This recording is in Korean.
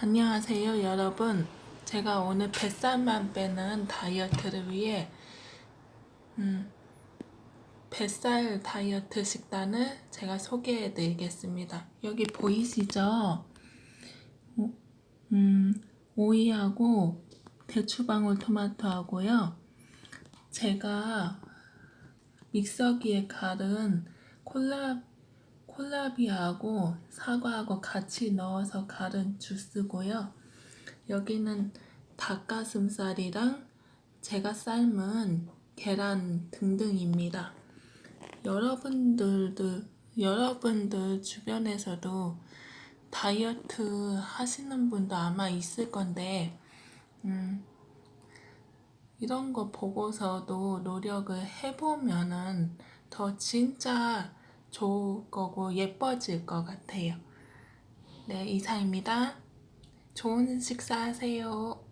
안녕하세요, 여러분. 제가 오늘 뱃살만 빼는 다이어트를 위해 음, 뱃살 다이어트 식단을 제가 소개해 드리겠습니다. 여기 보이시죠? 오- 음, 오이하고 대추방울 토마토하고요. 제가 믹서기에 갈은 콜라 콜라비하고 사과하고 같이 넣어서 갈은 주스고요. 여기는 닭가슴살이랑 제가 삶은 계란 등등입니다. 여러분들도 여러분들 주변에서도 다이어트 하시는 분도 아마 있을 건데 음, 이런 거 보고서도 노력을 해보면은 더 진짜 좋을 거고 예뻐질 것 같아요. 네, 이상입니다. 좋은 식사 하세요.